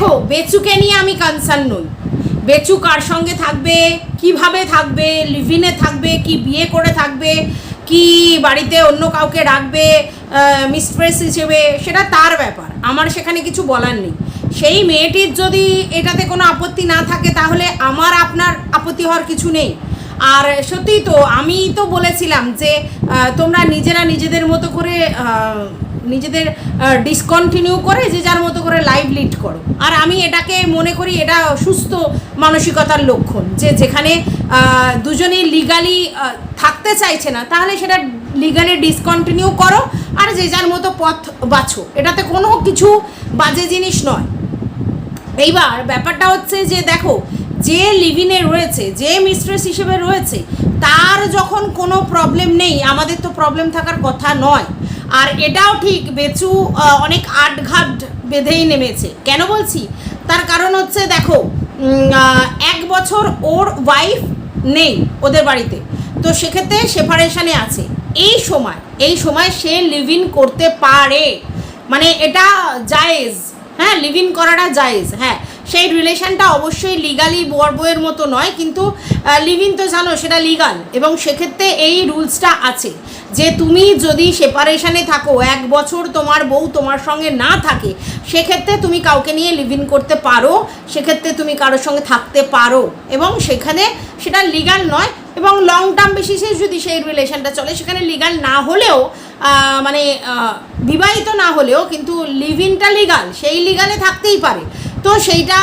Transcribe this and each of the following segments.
দেখো, বেচুকে নিয়ে আমি কনসার্ন নই। বেচু কার সঙ্গে থাকবে, কীভাবে থাকবে লিভিনে থাকবে, কি বিয়ে করে থাকবে, কি বাড়িতে অন্য কাউকে রাখবে মিস্ট্রেস হিসেবে, সেটা তার ব্যাপার। আমার সেখানে কিছু বলার নেই। সেই মেয়েটির যদি এটাতে কোনো আপত্তি না থাকে, তাহলে আমার আপনার আপত্তি হওয়ার কিছু নেই। আর সত্যিই তো, আমি তো বলেছিলাম যে তোমরা নিজেরা নিজেদের মতো করে নিজেদের ডিসকন্টিনিউ করে যে যার মতো করে লাইভ লিড করো। আর আমি এটাকে মনে করি এটা সুস্থ মানসিকতার লক্ষণ, যে যেখানে দুজনেই লিগালি থাকতে চাইছে না, তাহলে সেটা লিগালি ডিসকন্টিনিউ করো, আর যে যার মতো পথ বাছো। এটাতে কোনো কিছু বাজে জিনিস নয়। এইবার ব্যাপারটা হচ্ছে যে দেখো, যে লিভিনে রয়েছে, যে মিস্ট্রেস হিসেবে রয়েছে, তার যখন কোনো প্রবলেম নেই, আমাদের তো প্রবলেম থাকার কথা নয়। আর এটাও ঠিক, বেচু অনেক আটঘাট বেঁধেই নেমেছে। কেন বলছি? তার কারণ হচ্ছে দেখো এক বছর ওর ওয়াইফ নেই ওদের বাড়িতে। তো সেক্ষেত্রে সেপারেশানে আছে। এই সময় এই সময় সে লিভ ইন করতে পারে। মানে এটা জায়েজ। হ্যাঁ লিভ ইন করাটা জায়েজ। হ্যাঁ সেই রিলেশনটা অবশ্যই লিগালি বর বইয়ের মতো নয়, কিন্তু লিভ তো জানো সেটা লিগাল এবং সেক্ষেত্রে এই রুলসটা আছে যে তুমি যদি সেপারেশনে থাকো, এক বছর তোমার বউ তোমার সঙ্গে না থাকে, সেক্ষেত্রে তুমি কাউকে নিয়ে লিভ ইন করতে পারো, সেক্ষেত্রে তুমি কারোর সঙ্গে থাকতে পারো এবং সেখানে সেটা লিগাল নয় এবং লং টার্ম বেসিসে যদি সেই রিলেশনটা চলে, সেখানে লিগাল না হলেও মানে বিবাহিত না হলেও কিন্তু লিভ ইনটা লিগাল সেই লিগালে থাকতেই পারে। তো সেইটা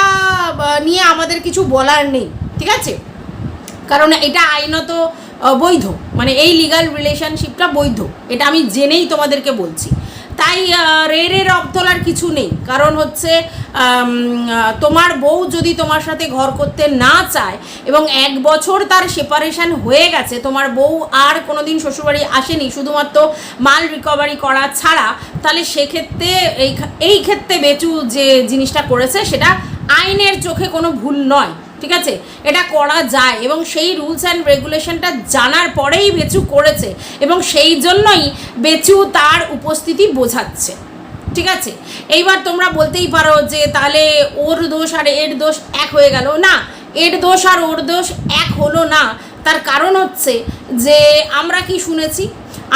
নিয়ে আমাদের কিছু বলার নেই, ঠিক আছে? কারণ এটা আইনত বৈধ মানে এই লিগাল রিলেশনশিপটা বৈধ, এটা আমি জেনেই তোমাদেরকে বলছি। তাই রে রে তোলার কিছু নেই। কারণ হচ্ছে তোমার বউ যদি তোমার সাথে ঘর করতে না চায় এবং এক বছর তার সেপারেশন হয়ে গেছে, তোমার বউ আর কোনোদিন শ্বশুরবাড়ি আসেনি, শুধুমাত্র মাল রিকভারি করা ছাড়া, তাহলে সেক্ষেত্রে এই এই ক্ষেত্রে বেচু যে জিনিসটা করেছে, সেটা আইনের চোখে কোনো ভুল নয়। ঠিক আছে? এটা করা যায় এবং সেই রুলস অ্যান্ড রেগুলেশনটা জানার পরেই বেচু করেছে এবং সেই জন্যই বেচু তার উপস্থিতি বোঝাচ্ছে। ঠিক আছে? এইবার তোমরা বলতেই পারো যে তাহলে ওর দোষ আর এর দোষ এক হয়ে গেল। না, এর দোষ আর ওর দোষ এক হলো না। তার কারণ হচ্ছে যে আমরা কি শুনেছি?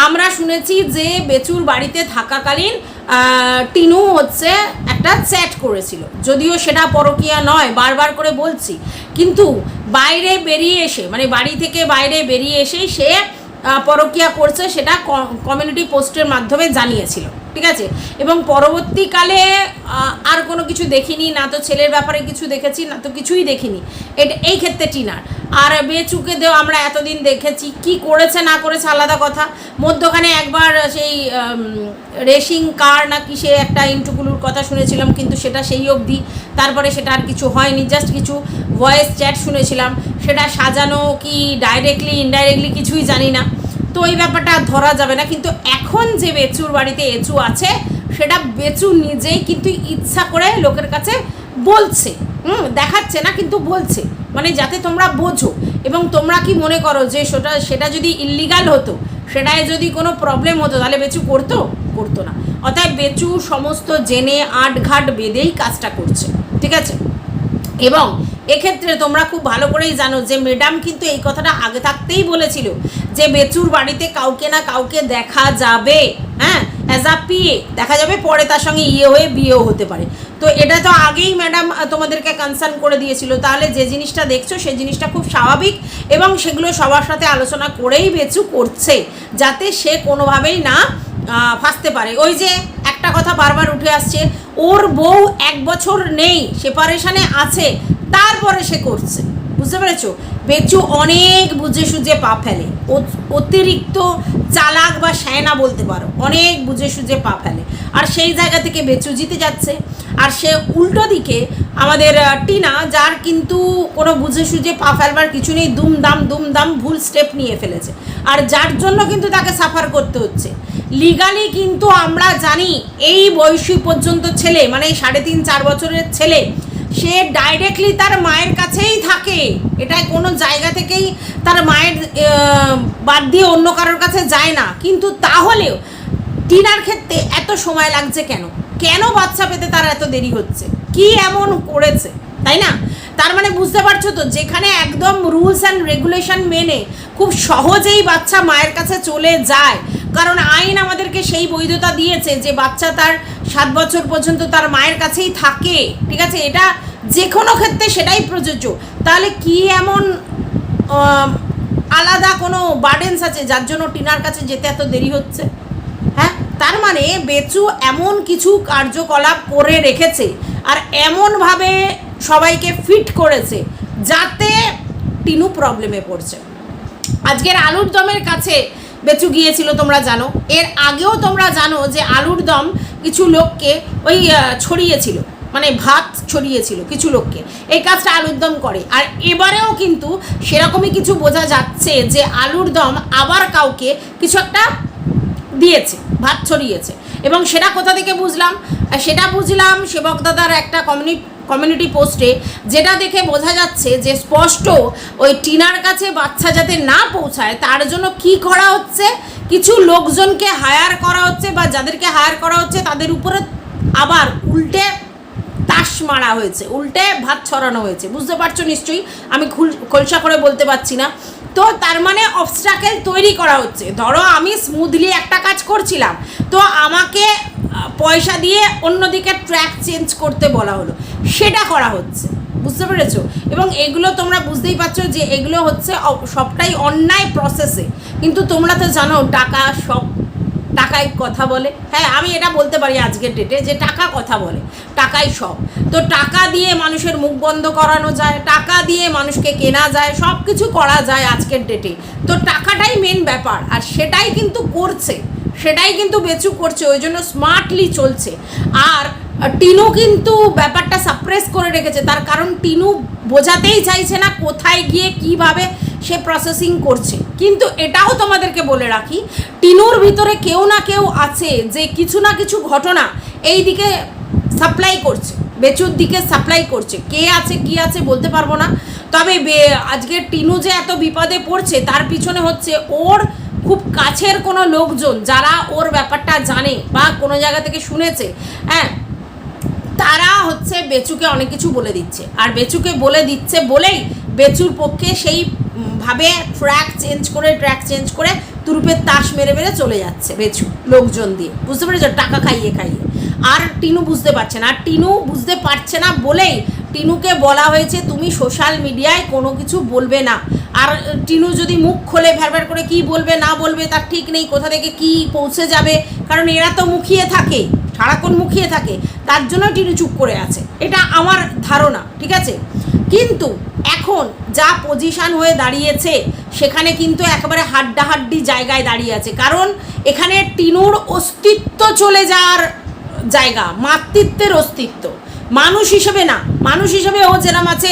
আমরা শুনেছি যে বেচুর বাড়িতে থাকাকালীন টিনু হচ্ছে একটা চ্যাট করেছিল। যদিও সেটা পরকিয়া নয়, বারবার করে বলছি। কিন্তু বাইরে বেরিয়ে এসে মানে বাড়ি থেকে বাইরে বেরিয়ে এসেই সে পরকিয়া করছে সেটা কমিউনিটি পোস্টের মাধ্যমে জানিয়েছিল। ঠিক আছে? এবং পরবর্তীকালে আর কোনো কিছু দেখিনি, না তো ছেলের ব্যাপারে কিছু দেখেছি, না তো কিছুই দেখিনি। এটা, এই ক্ষেত্রে টিনার। আর বেচুকে দেও আমরা এতদিন দেখেছি, কি করেছে, না করেছে আলাদা কথা। মধ্যখানে একবার সেই রেসিং কার না কি সে একটা ইন্টুকুলুর কথা শুনেছিলাম, কিন্তু সেটা সেই অবধি। তারপরে সেটা আর কিছু হয়নি, জাস্ট কিছু ভয়েস চ্যাট শুনেছিলাম। সেটা সাজানো কি ডাইরেক্টলি ইনডাইরেক্টলি কিছুই জানি না। তো ওই ব্যাপারটা ধরা যাবে না। কিন্তু এখন যে বেচুর বাড়িতে এচু আছে, সেটা বেচু নিজেই কিন্তু ইচ্ছা করে লোকের কাছে বলছে। হুম, দেখাচ্ছে না, কিন্তু বলছে। মানে যাতে তোমরা বোঝো। এবং তোমরা কি মনে করো যে সেটা সেটা যদি ইল্লিগাল হতো, সেটায় যদি কোনো প্রবলেম হতো, তাহলে বেচু করতো? করতো না। অতএব বেচু সমস্ত জেনে আট ঘাট বেঁধেই কাজটা করছে। ঠিক আছে? এবং এক্ষেত্রে তোমরা খুব ভালো করেই জানো যে ম্যাডাম কিন্তু এই কথাটা আগে থাকতেই বলেছিল যে বেচুর বাড়িতে কাউকে না কাউকে দেখা যাবে হ্যাঁ? অ্যাজ আ পিএ দেখা যাবে, পরে তার সঙ্গে ইয়ে হয়ে বিয়েও হতে পারে। তো এটা তো আগেই ম্যাডাম তোমাদেরকে কনসার্ন করে দিয়েছিল। তাহলে যে জিনিসটা দেখছ, সেই জিনিসটা খুব স্বাভাবিক এবং সেগুলো সবার সাথে আলোচনা করেই বেচু করছে, যাতে সে কোনোভাবেই না ফাঁসতে পারে। ওই যে একটা কথা বারবার উঠে আসছে, ওর বউ এক বছর নেই সেপারেশানে আছে, তারপরে সে করছে। বুঝতে পেরেছ? বেচু অনেক বুঝে সুঝে পা ফেলে। অতিরিক্ত চালাক বা শ্যানা বলতে পারো, অনেক বুঝে সুঝে পা ফেলে। আর সেই জায়গা থেকে বেচু জিতে যাচ্ছে। আর সে উল্টো দিকে আমাদের টিনা, যার কিন্তু কোনো বুঝে সুঝে পা ফেলবার কিছু নেই, দুমদাম দুমদাম ভুল স্টেপ নিয়ে ফেলেছে। আর যার জন্য কিন্তু তাকে সাফার করতে হচ্ছে। লিগালি কিন্তু আমরা জানি এই বয়সী পর্যন্ত ছেলে মানে সাড়ে তিন, চার বছরের ছেলে, সে ডাইরেক্টলি তার মায়ের কাছেই থাকে। এটা কোনো জায়গা থেকেই তার মায়ের বাদ দিয়ে অন্য কারোর কাছে যায় না। কিন্তু তাহলেও টিনার ক্ষেত্রে এত সময় লাগছে কেন? কেন বাচ্চা পেতে তার এত দেরি হচ্ছে? কি এমন করেছে? তাই না? তার মানে বুঝতে পারছ তো, যেখানে একদম রুলস অ্যান্ড রেগুলেশন মেনে খুব সহজেই বাচ্চা মায়ের কাছে চলে যায় কারণ আইন আমাদেরকে সেই বৈধতা দিয়েছে যে বাচ্চা তার সাত বছর পর্যন্ত তার মায়ের কাছেই থাকে, ঠিক আছে? এটা যে কোনো ক্ষেত্রে সেটাই প্রযোজ্য। তাহলে কি এমন আলাদা কোনো বার্ডেন্স আছে যার জন্য টিনার কাছে যেতে এত দেরি হচ্ছে? হ্যাঁ? তার মানে বেচু এমন কিছু কার্যকলাপ করে রেখেছে আর এমনভাবে সবাইকে ফিট করেছে যাতে টিনু প্রবলেমে পড়ছে। আজকের আলুর দমের কাছে বেচু গিয়েছিল, তোমরা জানো। এর আগেও তোমরা জানো যে আলুর দম কিছু লোককে ওই ছড়িয়েছিল মানে ভাত ছড়িয়েছিল কিছু লোককে। এই কাজটা আলুর দম করে। আর এবারেও কিন্তু সেরকমই কিছু বোঝা যাচ্ছে যে আলুর দম আবার কাউকে কিছু একটা দিয়েছে, ভাত ছড়িয়েছে। এবং সেটা কোথা থেকে বুঝলাম? সেটা বুঝলাম সেবক দাদার একটা কমিউনি কমিউনিটি পোস্টে যেটা দেখে বোঝা যাচ্ছে যে স্পষ্ট ওই টিনার কাছে বাচ্চা যাতে না পৌঁছায়, তার জন্য কি করা হচ্ছে? কিছু লোকজনকে হায়ার করা হচ্ছে বা যাদেরকে হায়ার করা হচ্ছে, তাদের উপরে আবার উল্টে তাস মারা হয়েছে, উল্টে ভাত ছড়ানো হয়েছে। বুঝতে পারছ নিশ্চয়ই? আমি খুল, খোলসা করে বলতে পারছি না। তো তার মানে অবস্ট্রাকেল তৈরি করা হচ্ছে। ধরো আমি স্মুথলি একটা কাজ করছিলাম, তো আমাকে পয়সা দিয়ে অন্যদিকে ট্র্যাক চেঞ্জ করতে বলা হলো। সেটা করা হচ্ছে। বুঝতে পেরেছ? এবং এগুলো তোমরা বুঝতেই পারছ যে এগুলো হচ্ছে সবটাই অন্যায় প্রসেসে কিন্তু তোমরা তো জানো, টাকা সব টাকাই কথা বলে। হ্যাঁ আমি এটা বলতে পারি আজকের ডেটে যে টাকা কথা বলে, টাকাই সব। তো টাকা দিয়ে মানুষের মুখ বন্ধ করানো যায়, টাকা দিয়ে মানুষকে কেনা যায় সব কিছু করা যায় আজকের ডেটে তো টাকাটাই মেন ব্যাপার, আর সেটাই কিন্তু করছে। সেটাই কিন্তু বেচু করছে, ওই জন্য স্মার্টলি চলছে। আর টিনু কিন্তু ব্যাপারটা সাপ্রেস করে রেখেছে। তার কারণ টিনু বোঝাতেই চাইছে না কোথায় গিয়ে কীভাবে সে প্রসেসিং করছে। কিন্তু এটাও তোমাদেরকে বলে রাখি, টিনুর ভিতরে কেউ না কেউ আছে যে কিছু না কিছু ঘটনা এই দিকে সাপ্লাই করছে, বেচুর দিকে সাপ্লাই করছে। কে আছে, কি আছে বলতে পারব না। তবে আজকে টিনু যে এত বিপদে পড়ছে, তার পিছনে হচ্ছে ওর খুব কাছের কোনো লোকজন যারা ওর ব্যাপারটা জানে বা কোনো জায়গা থেকে শুনেছে। হ্যাঁ তারা হচ্ছে বেচুকে অনেক কিছু বলে দিচ্ছে। আর বেচুকে বলে দিচ্ছে বলেই বেচুর পক্ষে সেই ভাবে ট্র্যাক চেঞ্জ করে ট্র্যাক চেঞ্জ করে তুরুপের তাস মেরে মেরে চলে যাচ্ছে বেচু লোকজন দিয়ে। বুঝতে পেরেছ? টাকা খাইয়ে খাইয়ে। আর টিনু বুঝতে পারছে না। আর টিনু বুঝতে পারছে না বলেই টিনুকে বলা হয়েছে, তুমি সোশ্যাল মিডিয়ায় কোনো কিছু বলবে না। আর টিনু যদি মুখ খোলে ভ্যারভ্যার করে কি বলবে, না বলবে, তার ঠিক নেই। কোথা থেকে কি পৌঁছে যাবে? কারণ এরা তো মুখিয়ে থাকে। সারাক্ষণ মুখিয়ে থাকে। তার জন্য টিনু চুপ করে আছে। এটা আমার ধারণা, ঠিক আছে? কিন্তু এখন যা পজিশান হয়ে দাঁড়িয়েছে, সেখানে কিন্তু একেবারে হাড্ডাহাড্ডি জায়গায় দাঁড়িয়ে আছে। কারণ এখানে টিনুর অস্তিত্ব চলে যাওয়ার জায়গা, মাতৃত্বের অস্তিত্ব। মানুষ হিসেবে না, মানুষ হিসেবে ও যেরম আছে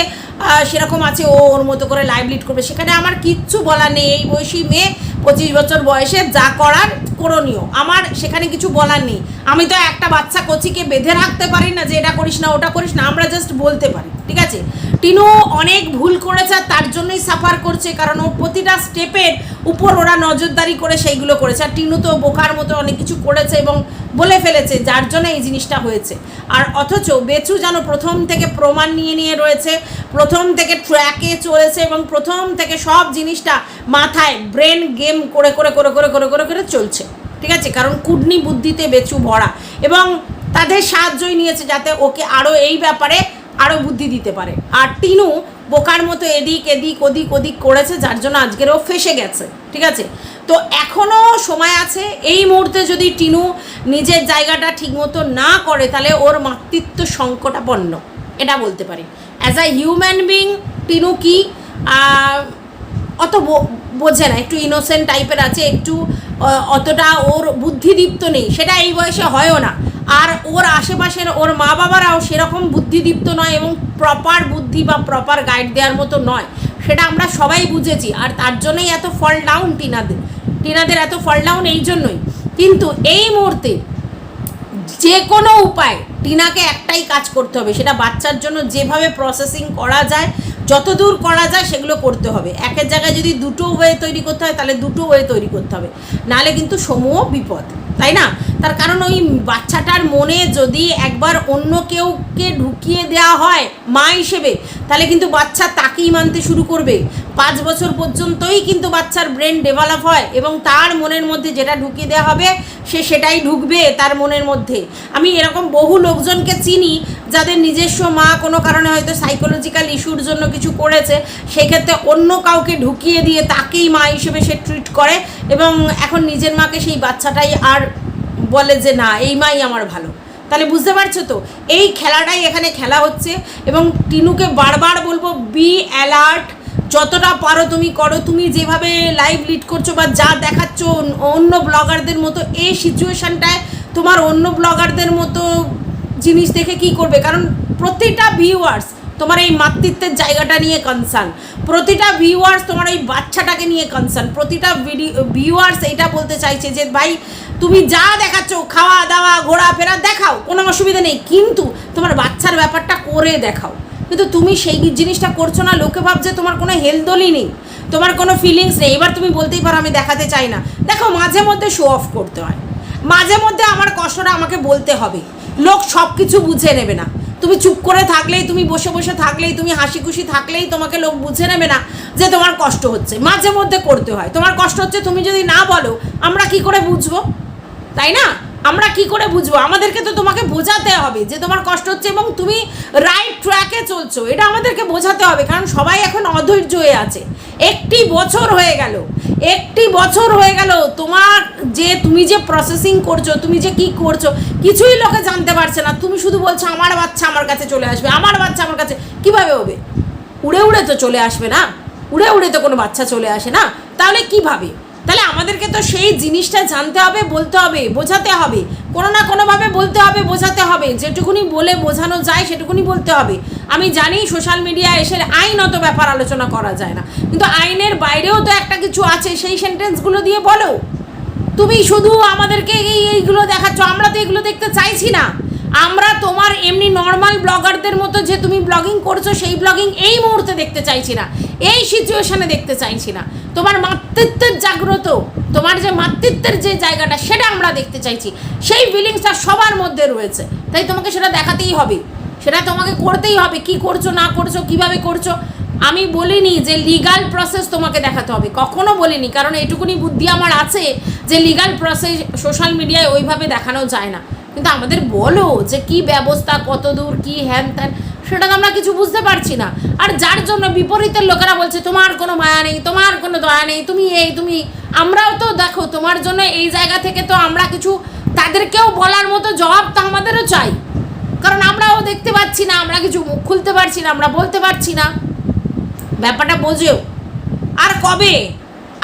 সেরকম আছে, ও ওর মতো করে লাইভ লিড করবে। সেখানে আমার কিচ্ছু বলা নেই। এই বয়সী মেয়ে পঁচিশ বছর বয়সে যা করার করণীয়। আমার সেখানে কিছু বলার নেই। আমি তো একটা বাচ্চা কচিকে বেঁধে রাখতে পারি না যে, এটা করিস না, ওটা করিস না। আমরা জাস্ট বলতে পারি। ঠিক আছে? টিনু অনেক ভুল করেছে তার জন্যই সাফার করছে, কারণ ও প্রতিটা স্টেপের উপর ওরা নজরদারি করে সেইগুলো করেছে। আর টিনু তো বোকার মতো অনেক কিছু করেছে এবং বলে ফেলেছে, যার জন্য এই জিনিসটা হয়েছে। আর অথচ বেচু যেন প্রথম থেকে প্রমাণ নিয়ে নিয়ে রয়েছে, প্রথম থেকে ট্র্যাকে চলেছে এবং প্রথম থেকে সব জিনিসটা মাথায় ব্রেন গেম করে করে করে করে করে করে করে চলছে। ঠিক আছে? কারণ কুডনি বুদ্ধিতে বেচু ভরা। এবং তাদের সাহায্যই নিয়েছে যাতে ওকে আরও এই ব্যাপারে আরও বুদ্ধি দিতে পারে। আর টিনু বোকার মতো এদিক এদিক ওদিক ওদিক করেছে, যার জন্য আজকের ও ফেসে গেছে, ঠিক আছে? তো এখনও সময় আছে, এই মুহূর্তে যদি টিনু নিজের জায়গাটা ঠিকমতো না করে, তাহলে ওর মাতৃত্ব সংকটাপন্ন, এটা বলতে পারি। As a human being Tinu কি? অত বোঝে না, একটু ইনোসেন্ট টাইপের আছে, একটু অতটা ওর বুদ্ধিদীপ্ত নেই, সেটা এই বয়সে হয়ও না। আর ওর আশেপাশের ওর মা বাবারাও সেরকম বুদ্ধিদীপ্ত নয় এবং প্রপার বুদ্ধি বা প্রপার গাইড দেওয়ার মতো নয়, সেটা আমরা সবাই বুঝেছি। আর তার জন্যই এত ফল ডাউন টিনাদের টিনাদের এত ফল ডাউন এই জন্যই। কিন্তু এই মুহূর্তে যে কোনো উপায় টিনাকে একটাই কাজ করতে হবে, সেটা বাচ্চার জন্য যেভাবে প্রসেসিং করা যায় যতদূর করা যায় সেগুলো করতে হবে। একের জায়গায় যদি দুটো ওয়ে তৈরি করতে হয়, তাহলে দুটো ওয়ে তৈরি করতে হবে। নাহলে কিন্তু সমূহ বিপদ। তাই না? তার কারণ ওই বাচ্চাটার মনে যদি একবার অন্য কেউকে ঢুকিয়ে দেওয়া হয় মা হিসেবে, তাহলে কিন্তু বাচ্চা তাকেই মানতে শুরু করবে। পাঁচ বছর পর্যন্তই কিন্তু বাচ্চার ব্রেন ডেভেলপ হয় এবং তার মনের মধ্যে যেটা ঢুকিয়ে দেওয়া হবে, সে সেটাই ঢুকবে তার মনের মধ্যে। আমি এরকম বহু লোকজনকে চিনি যাদের নিজস্ব মা কোনো কারণে হয়তো সাইকোলজিক্যাল ইস্যুর জন্য কিছু করেছে, সেক্ষেত্রে অন্য কাউকে ঢুকিয়ে দিয়ে তাকেই মা হিসেবে সে ট্রিট করে এবং এখন নিজের মাকে সেই বাচ্চাটাই আর বলে যে, না এই মাই আমার ভালো। তাহলে বুঝতে পারছ তো? এই খেলাটাই এখানে খেলা হচ্ছে এবং টিনুকে বারবার বলব বি অ্যালার্ট যতটা পারো তুমি করো। তুমি যেভাবে লাইভ লিড করছ বা যা দেখাচ্ছ অন্য- ব্লগারদের মতো, এই সিচুয়েশানটায় তোমার অন্য ব্লগারদের মতো জিনিস দেখে কি করবে? কারণ প্রতিটা ভিউয়ার্স তোমার এই মাতৃত্বের জায়গাটা নিয়ে কনসার্ন প্রতিটা ভিউয়ার্স তোমার এই বাচ্চাটাকে নিয়ে কনসার্ন প্রতিটা ভিডিও ভিউয়ার্স এইটা বলতে চাইছে যে, ভাই তুমি যা দেখাচ্ছ, খাওয়া দাওয়া, ঘোরাফেরা, দেখাও, কোনো অসুবিধা নেই। কিন্তু তোমার বাচ্চার ব্যাপারটা করে দেখাও। কিন্তু তুমি সেই জিনিসটা করছ না, লোকে ভাবছে তোমার কোনো হেলদোলই নেই, তোমার কোনো ফিলিংস নেই। এবার তুমি বলতেই পারো, আমি দেখাতে চাই না। দেখো, মাঝে মধ্যে শো অফ করতে হয়। মাঝে মধ্যে আমার কষ্টটা আমাকে বলতে হবে। লোক সব কিছু বুঝে নেবে না। তুমি চুপ করে থাকলেই, তুমি বসে বসে থাকলেই, তুমি হাসি খুশি থাকলেই তোমাকে লোক বুঝে নেবে না যে তোমার কষ্ট হচ্ছে। মাঝে মধ্যে করতে হয়। তোমার কষ্ট হচ্ছে, তুমি যদি না বলো, আমরা কি করে বুঝব? তাই না? আমরা কি করে বুঝব? আমাদেরকে তো তোমাকে বোঝাতে হবে যে তোমার কষ্ট হচ্ছে এবং তুমি রাইট ট্র্যাকে চলছো। এটা আমাদেরকে বোঝাতে হবে, কারণ সবাই এখন অধৈর্য হয়ে আছে। একটি বছর হয়ে গেল। একটি বছর হয়ে গেল তোমার যে তুমি যে প্রসেসিং করছ, তুমি যে কি করছ, কিছুই লোকে জানতে পারছে না। তুমি শুধু বলছো, আমার বাচ্চা আমার কাছে চলে আসবে, আমার বাচ্চা আমার কাছে কীভাবে হবে? উড়ে উড়ে তো চলে আসবে না? উড়ে উড়ে তো কোনো বাচ্চা চলে আসে না? তাহলে কীভাবে? তাহলে আমাদেরকে তো সেই জিনিসটা জানতে হবে, বলতে হবে, বোঝাতে হবে। কোনো না কোনোভাবে বলতে হবে, বোঝাতে হবে। যেটুকুনি বলে বোঝানো যায়, সেটুকুনি বলতে হবে। আমি জানি সোশ্যাল মিডিয়া এসে আইনত ব্যাপার আলোচনা করা যায় না। কিন্তু আইনের বাইরেও তো একটা কিছু আছে, সেই সেন্টেন্সগুলো দিয়ে বলো। তুমি শুধু আমাদেরকে এই এইগুলো দেখাচ্ছ, আমরা তো এগুলো দেখতে চাইছি না। আমরা তোমার এমনি নর্মাল ব্লগারদের মতো যে তুমি ব্লগিং করছ, সেই ব্লগিং এই মুহূর্তে দেখতে চাইছি না। এই সিচুয়েশানে দেখতে চাইছি না। তোমার মাতৃত্বের জাগ্রত, তোমার যে মাতৃত্বের যে জায়গাটা, সেটা আমরা দেখতে চাইছি। সেই ফিলিংসটা সবার মধ্যে রয়েছে। তাই তোমাকে সেটা দেখাতেই হবে। সেটা তোমাকে করতেই হবে, কি করছ, না করছ, কীভাবে করছ। আমি বলিনি যে লিগাল প্রসেস তোমাকে দেখাতে হবে। কখনো বলিনি, কারণ এটুকুনি বুদ্ধি আমার আছে যে লিগাল প্রসেস সোশ্যাল মিডিয়ায় ওইভাবে দেখানো যায় না। কিন্তু আমাদের বলো যে কি ব্যবস্থা, কত দূর, কি হ্যান ত্যান সেটা তো আমরা কিছু বুঝতে পারছি না। আর যার জন্য বিপরীতের লোকেরা বলছে, তোমার কোনো মায়া নেই, তোমার কোনো দয়া নেই, তুমি এই, তুমি আমরাও তো দেখো, তোমার জন্য এই জায়গা থেকে তো আমরা কিছু তাদেরকেও বলার মতো জবাব তো আমাদেরও চাই। কারণ আমরাও দেখতে পাচ্ছি না, আমরা কিছু মুখ খুলতে পারছি না, আমরা বলতে পারছি না। ব্যাপারটা বোঝেও। আর কবে?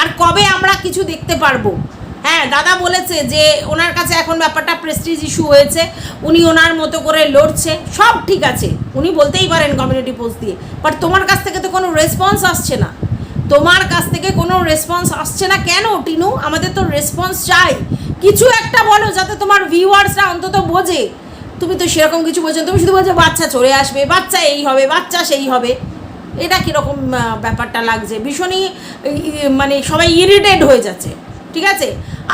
আর কবে আমরা কিছু দেখতে পারব? হ্যাঁ দাদা বলেছে যে ওনার কাছে এখন ব্যাপারটা প্রেস্টিজ ইস্যু হয়েছে। উনি ওনার মতো করে লড়ছে। সব ঠিক আছে। উনি বলতেই পারেন কমিউনিটি পোস্ট দিয়ে। বাট তোমার কাছ থেকে তো কোনো রেসপন্স আসছে না। তোমার কাছ থেকে কোনো রেসপন্স আসছে না কেন, টিনু? আমাদের তো রেসপন্স চাই। কিছু একটা বলো যাতে তোমার ভিউয়ার্সরা অন্তত বোঝে। তুমি তো সেরকম কিছু বোঝো তুমি শুধু বলছো, বাচ্চা চলে আসবে, বাচ্চা এই হবে, বাচ্চা সেই হবে। এটা কীরকম ব্যাপারটা লাগছে? ভীষণই মানে সবাই ইরিটেট হয়ে যাচ্ছে। ঠিক আছে?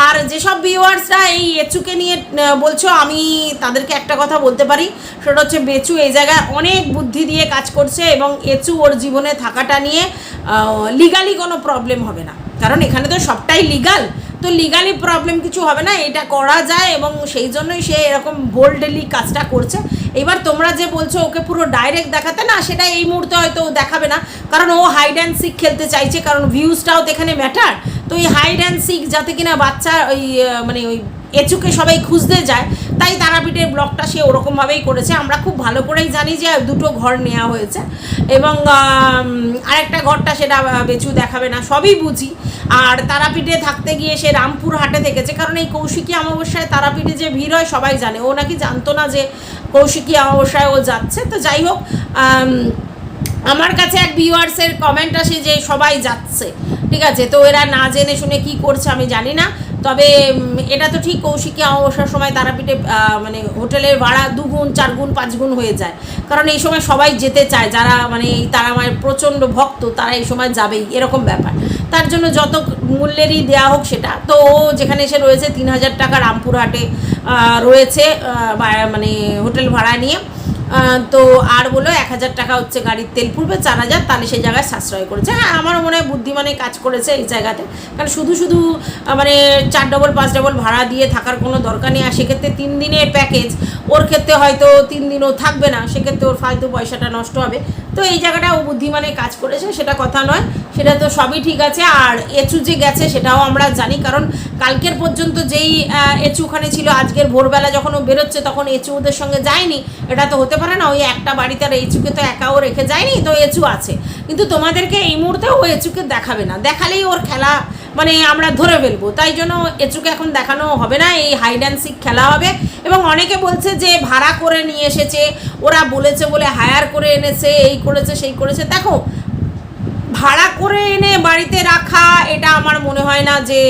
আর যেসব ভিউয়ার্সরা এই এচুকে নিয়ে বলছো, আমি তাদেরকে একটা কথা বলতে পারি। সেটা হচ্ছে বেচু এই জায়গায় অনেক বুদ্ধি দিয়ে কাজ করছে এবং এচু ওর জীবনে থাকাটা নিয়ে লিগালি কোনো প্রবলেম হবে না। কারণ এখানে তো সবটাই লিগাল তো লিগালি প্রবলেম কিছু হবে না, এটা করা যায় এবং সেই জন্যই সে এরকম বোল্ডলি কাজটা করছে। এবার তোমরা যে বলছো, ওকে পুরো ডাইরেক্ট দেখাতে, না, সেটা এই মুহূর্তে হয়তো দেখাবে না। কারণ ও হাইড অ্যান্ড সিক খেলতে চাইছে, কারণ ভিউজটাও তো এখানে ম্যাটার তো এই হাইড অ্যান্ড সিক যাতে কিনা বাচ্চা ওই মানে ওই এচুকে সবাই খুঁজতে যায়, তাই তারাপীঠের ব্লকটা সে ওরকমভাবেই করেছে। আমরা খুব ভালো করেই জানি যে দুটো ঘর নেওয়া হয়েছে এবং আরেকটা ঘরটা সেটা বেচু দেখাবে না, সবই বুঝি। আর তারাপীঠে থাকতে গিয়ে সে রামপুর হাটে থেকেছে কারণ এই কৌশিকী অমাবস্যায় তারাপীঠে যে ভিড় হয় সবাই জানে। ও নাকি জানতো না যে কৌশিকী অমাবস্যায় ও যাচ্ছে। তো যাই হোক আমার কাছে এক ভিউয়ার্সের কমেন্ট আসে যে সবাই যাচ্ছে, ঠিক আছে? তো এরা না জেনে শুনে কি করছে আমি জানি না। তবে এটা তো ঠিক কৌশিকী অমাবস্যার সময় তারাপীঠে মানে হোটেলের ভাড়া দুগুণ চার গুণ পাঁচ গুণ হয়ে যায়। কারণ এই সময় সবাই যেতে চায়, যারা মানে এই তারা মায়ের প্রচণ্ড ভক্ত, তারা এই সময় যাবেই, এরকম ব্যাপার। তার জন্য যত মূল্যেরই দেওয়া হোক সেটা, তো ও যেখানে এসে রয়েছে, তিন হাজার টাকা রামপুরহাটে রয়েছে মানে হোটেল ভাড়া নিয়ে। তো আর বলো, এক হাজার টাকা হচ্ছে গাড়ির তেল পুড়বে, চার হাজার, তাহলে সেই জায়গায় সাশ্রয় করেছে। হ্যাঁ আমারও মনে হয় বুদ্ধিমানে কাজ করেছে এই জায়গাতে। কারণ শুধু শুধু মানে চার ডবল পাঁচ ডবল ভাড়া দিয়ে থাকার কোনো দরকার নেই। আর সেক্ষেত্রে তিন দিনের প্যাকেজ ওর ক্ষেত্রে হয়তো তিন দিনও থাকবে না, সেক্ষেত্রে ওর ফালতু পয়সাটা নষ্ট হবে। তো এই জায়গাটা ও বুদ্ধিমানে কাজ করেছে, সেটা কথা নয়। সেটা তো সবই ঠিক আছে। আর এচু যে গেছে, সেটাও আমরা জানি। কারণ কালকের পর্যন্ত যেই এচু ওখানে ছিল, আজকের ভোরবেলা যখন ও বেরোচ্ছে, তখন এচু ওদের সঙ্গে যায়নি। এটা তো হতে পারে না, ওই একটা বাড়িতে আর এচুকে তো একাও রেখে যায়নি, তো এচু আছে। কিন্তু তোমাদেরকে এই মুহূর্তে ও এচুকে দেখাবে না। দেখালেই ওর খেলা মানে আমরা ধরে ফেলব। তাই জন্য এচুকে এখন দেখানো হবে না, এই হাইড অ্যান্ড সিক খেলা হবে। এবং অনেকে বলছে যে ভাড়া করে নিয়ে এসেছে, ওরা বলেছে বলে হায়ার করে এনেছে, এই করেছে, সেই করেছে। দেখো, ভাড়া করে এনে বাড়িতে রাখা, এটা আমার মনে হয় না যে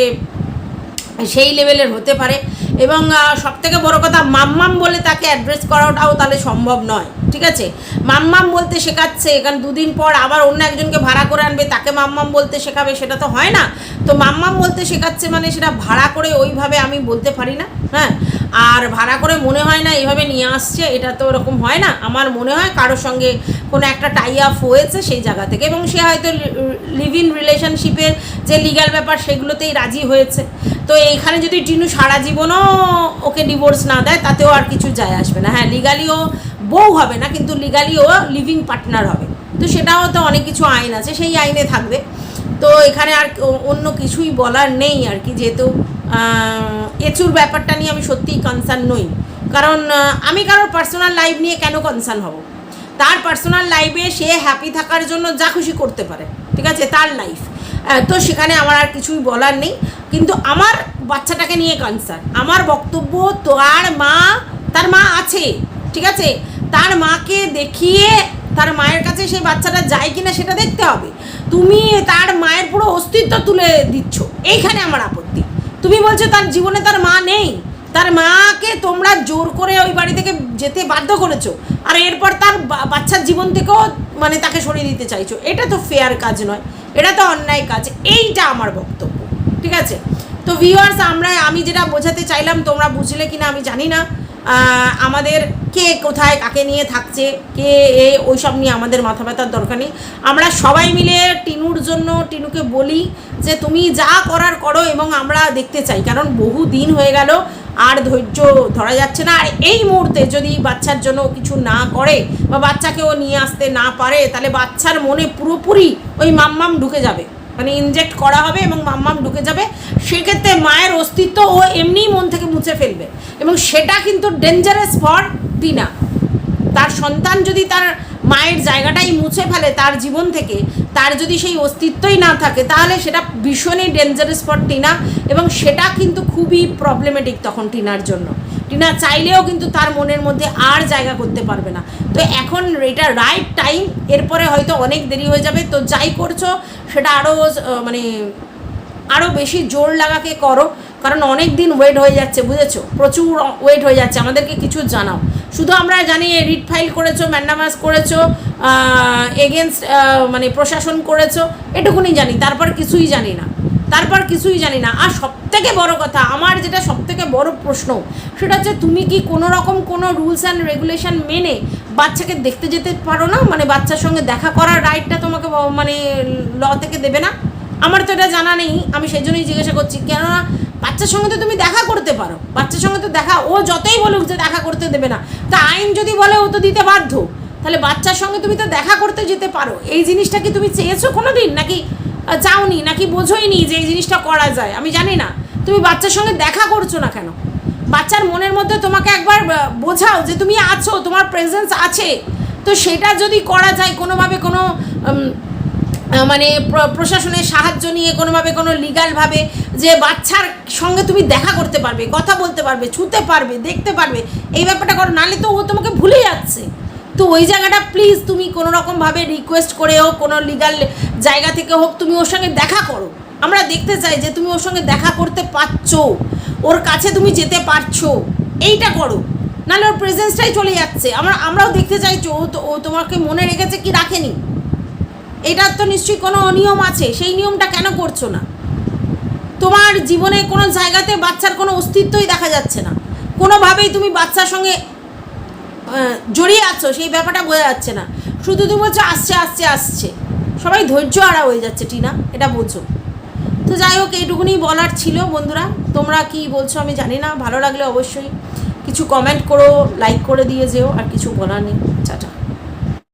সেই লেভেলের হতে পারে। এবং সব থেকে বড় কথা, মাম্মাম বলে তাকে অ্যাড্রেস করাটাও তাহলে সম্ভব নয়, ঠিক আছে? মাম্মাম বলতে শেখাচ্ছে, কারণ দুদিন পর আবার অন্য একজনকে ভাড়া করে আনবে, তাকে মাম্মাম বলতে শেখাবে, সেটা তো হয় না। তো মাম্মাম বলতে শেখাচ্ছে মানে সেটা ভাড়া করে ওইভাবে আমি বলতে পারি না হ্যাঁ? আর ভাড়া করে মনে হয় না এইভাবে নিয়ে আসছে, এটা তো ওরকম হয় না। আমার মনে হয় কারোর সঙ্গে কোনো একটা টাই আপ হয়েছে সেই জায়গা থেকে, এবং সে হয়তো লিভ ইন রিলেশনশিপের যে লিগ্যাল ব্যাপার, সেগুলোতেই রাজি হয়েছে। তো এইখানে যদি টিনু সারা জীবনও ওকে ডিভোর্স না দেয়, তাতেও আর কিছু যায় আসবে না। হ্যাঁ লিগালিও বউ হবে না, কিন্তু লিগালিও লিভিং পার্টনার হবে। তো সেটাও তো অনেক কিছু আইন আছে, সেই আইনে থাকবে। তো এখানে আর অন্য কিছুই বলার নেই আর কি, যেহেতু এচুর ব্যাপারটা নিয়ে আমি সত্যিই কনসার্ন নই। কারণ আমি কারোর পার্সোনাল লাইফ নিয়ে কেন কনসার্ন হব? তার পার্সোনাল লাইফে সে হ্যাপি থাকার জন্য যা খুশি করতে পারে, ঠিক আছে? তার লাইফ তো সেখানে আমার আর কিছুই বলার নেই। কিন্তু আমার বাচ্চাটাকে নিয়ে কনসার্ন আমার বক্তব্য তার মা তার মা আছে, ঠিক আছে? তার মাকে দেখিয়ে তার মায়ের কাছে সেই বাচ্চাটা যায় কিনা সেটা দেখতে হবে। তুমি তার মায়ের পুরো অস্তিত্ব তুলে দিচ্ছ। এইখানে আমার আপত্তি। তুমি বলছো তার জীবনে তার মা নেই। তার মাকে তোমরা জোর করে ওই বাড়ি থেকে যেতে বাধ্য করেছ। আর এরপর তার বাচ্চার জীবন থেকেও মানে তাকে সরিয়ে দিতে চাইছো। এটা তো ফেয়ার কাজ নয়। এটা তো অন্যায় কাজ। এইটা আমার বক্তব্য, ঠিক আছে? তো ভিউয়ার্স আমরা, আমি যেটা বোঝাতে চাইলাম, তোমরা বুঝলে কিনা আমি জানি না। আমাদের কে কোথায়, কাকে নিয়ে থাকছে, কে, এ, ওইসব নিয়ে আমাদের মাথা ব্যথার দরকার নেই। আমরা সবাই মিলে টিনুর জন্য, টিনুকে বলি যে তুমি যা করার করো এবং আমরা দেখতে চাই। কারণ বহু দিন হয়ে গেল, আর ধৈর্য ধরা যাচ্ছে না। আর এই মুহূর্তে যদি বাচ্চার জন্য কিছু না করে বা বাচ্চাকেও নিয়ে আসতে না পারে, তাহলে বাচ্চার মনে পুরোপুরি ওই মাম্মাম ঢুকে যাবে। মানে ইনজেক্ট করা হবে এবং মাম্মাম ঢুকে যাবে। সেক্ষেত্রে মায়ের অস্তিত্ব ও এমনিই মন থেকে মুছে ফেলবে। এবং সেটা কিন্তু ডেঞ্জারাস ফর টিনা। তার সন্তান যদি তার মায়ের জায়গাটাই মুছে ফেলে তার জীবন থেকে, তার যদি সেই অস্তিত্বই না থাকে, তাহলে সেটা ভীষণই ডেঞ্জারাস ফর টিনা এবং সেটা কিন্তু খুবই প্রবলেমেটিক তখন টিনার জন্য। টিনা চাইলেও কিন্তু তার মনের মধ্যে আর জায়গা করতে পারবে না। তো এখন এটা রাইট টাইম এরপরে হয়তো অনেক দেরি হয়ে যাবে। তো যাই করছ, সেটা আরও মানে আরও বেশি জোর লাগাকে করো, কারণ অনেক দিন ওয়েট হয়ে যাচ্ছে, বুঝেছ? প্রচুর ওয়েট হয়ে যাচ্ছে। আমাদেরকে কিছু জানাও। শুধু আমরা জানি রিট ফাইল করেছ, ম্যান্ডামাস করেছ এগেনস্ট মানে প্রশাসন করেছ, এটুকুনি জানি, তারপর কিছুই জানি না। তারপর কিছুই জানি না। আর সব থেকে বড় কথা, আমার যেটা সব থেকে বড় প্রশ্ন, সেটা হচ্ছে তুমি কি কোনো রকম কোনো রুলস অ্যান্ড রেগুলেশন মেনে বাচ্চাকে দেখতে যেতে পারো না? মানে বাচ্চার সঙ্গে দেখা করার রাইটটা তোমাকে মানে ল থেকে দেবে না? আমার তো এটা জানা নেই, আমি সেই জন্যই জিজ্ঞাসা করছি। কেননা বাচ্চার সঙ্গে তো তুমি দেখা করতে পারো। বাচ্চার সঙ্গে তো দেখা, ও যতই বলুক যে দেখা করতে দেবে না। তা আইন যদি বলে ও তো দিতে বাধ্য, তাহলে বাচ্চার সঙ্গে তুমি তো দেখা করতে যেতে পারো। এই জিনিসটা কি তুমি চেয়েছো কোনো দিন নাকি চাওনি? নাকি বোঝোইনি যে এই জিনিসটা করা যায়? আমি জানি না। তুমি বাচ্চার সঙ্গে দেখা করছ না কেন? বাচ্চার মনের মধ্যে তোমাকে একবার বোঝাও যে তুমি আছো, তোমার প্রেজেন্স আছে। তো সেটা যদি করা যায় কোনোভাবে কোনো মানে প্র- প্রশাসনের সাহায্য নিয়ে, কোনোভাবে কোনো লিগালভাবে যে বাচ্চার সঙ্গে তুমি দেখা করতে পারবে, কথা বলতে পারবে, ছুতে পারবে, দেখতে পারবে, এই ব্যাপারটা করো, নাহলে তো ও তোমাকে ভুলে যাচ্ছে। তো ওই জায়গাটা প্লিজ তুমি কোনো রকমভাবে রিকোয়েস্ট করে হোক কোনো লিগাল জায়গা থেকে হোক, তুমি ওর সঙ্গে দেখা করো। আমরা দেখতে চাই যে তুমি ওর সঙ্গে দেখা করতে পারছ, ওর কাছে তুমি যেতে পারছ, এইটা করো। নাহলে ওর প্রেজেন্সটাই চলে যাচ্ছে। আমরা, আমরাও দেখতে চাইছো ও তো, ও তোমাকে মনে রেখেছে কি রাখেনি। এটার তো নিশ্চয়ই কোনো অনিয়ম আছে, সেই নিয়মটা কেন করছ না? তোমার জীবনে কোনো জায়গাতে বাচ্চার কোনো অস্তিত্বই দেখা যাচ্ছে না। কোনোভাবেই তুমি বাচ্চার সঙ্গে জড়িয়ে আছো, সেই ব্যাপারটা বোঝা যাচ্ছে না। শুধু তুমি বলছো, আসছে আসছে আসছে। সবাই ধৈর্য হারা হয়ে যাচ্ছে, টিনা, এটা বোঝো। তো যাই হোক, এইটুকুনি বলার ছিল বন্ধুরা। তোমরা কি বলছো আমি জানি না, ভালো লাগলে অবশ্যই কিছু কমেন্ট করো লাইক করে দিয়ে যেও, আর কিছু বলার নেই। চাটা